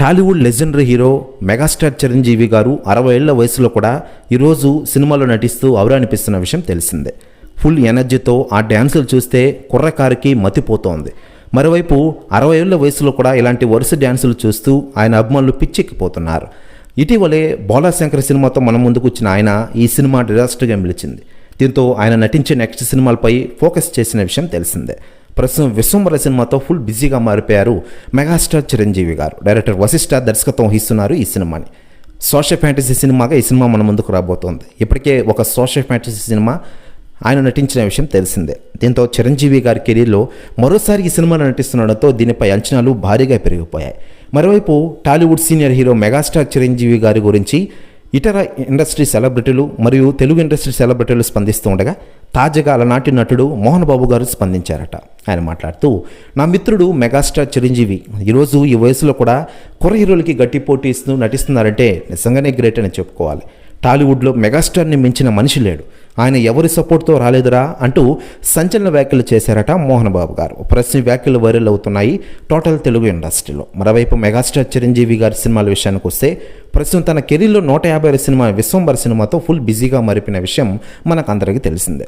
Tollywood legendary hero megastar Chiranjeevi garu అరవై ఏళ్ళ వయసులో కూడా ఈరోజు సినిమాలో నటిస్తూ అవరానిపిస్తున్న విషయం తెలిసిందే. ఫుల్ ఎనర్జీతో ఆ డ్యాన్సులు చూస్తే కుర్రకారికి మతిపోతోంది. మరోవైపు అరవై ఏళ్ళ వయసులో కూడా ఇలాంటి వరుస డ్యాన్సులు చూస్తూ ఆయన అభిమానులు పిచ్చెక్కిపోతున్నారు. ఇటీవలే బోలాశంకర్ సినిమాతో మన ముందుకు వచ్చిన ఆయన ఈ సినిమా డిజాస్టర్గా నిలిచింది దీంతో ఆయన నటించే నెక్స్ట్ సినిమాలపై ఫోకస్ చేసిన విషయం తెలిసిందే. ప్రస్తుతం విశ్వంబర సినిమాతో ఫుల్ బిజీగా మారిపోయారు మెగాస్టార్ చిరంజీవి గారు. డైరెక్టర్ వశిష్ఠ దర్శకత్వం వహిస్తున్నారు ఈ సినిమాని. సోషల్ ఫ్యాంటసీ సినిమాగా ఈ సినిమా మన ముందుకు రాబోతోంది. ఇప్పటికే ఒక సోషల్ ఫ్యాంటసీ సినిమా ఆయన నటించిన విషయం తెలిసిందే. దీంతో చిరంజీవి గారి కెరీర్లో మరోసారి ఈ సినిమాలో నటిస్తుండడంతో దీనిపై అంచనాలు భారీగా పెరిగిపోయాయి. మరోవైపు Tollywood senior hero megastar Chiranjeevi గారి గురించి ఇతర ఇండస్ట్రీ సెలబ్రిటీలు మరియు తెలుగు ఇండస్ట్రీ సెలబ్రిటీలు స్పందిస్తూ ఉండగా తాజాగా అలనాటి నటుడు మోహన్ బాబు గారు స్పందించారట. ఆయన మాట్లాడుతూ నా మిత్రుడు మెగాస్టార్ చిరంజీవి ఈరోజు ఈ వయసులో కూడా కుర హీరోలకి గట్టి పోటీ ఇస్తూ నటిస్తున్నారంటే నిజంగానే గ్రేట్ అని చెప్పుకోవాలి. టాలీవుడ్లో మెగాస్టార్ని మించిన మనిషి లేడు. ఆయన ఎవరి సపోర్ట్తో రాలేదురా అంటూ సంచలన వ్యాఖ్యలు చేశారట మోహన్ బాబు గారు. ప్రస్తుతం వ్యాఖ్యలు వైరల్ అవుతున్నాయి టోటల్ తెలుగు ఇండస్ట్రీలో. మరోవైపు మెగాస్టార్ చిరంజీవి గారి సినిమాల విషయానికి వస్తే ప్రస్తుతం తన కెరీర్లో నూట యాభై సినిమా విశ్వంబర్ సినిమాతో ఫుల్ బిజీగా మరిపిన విషయం మనకు అందరికీ తెలిసిందే.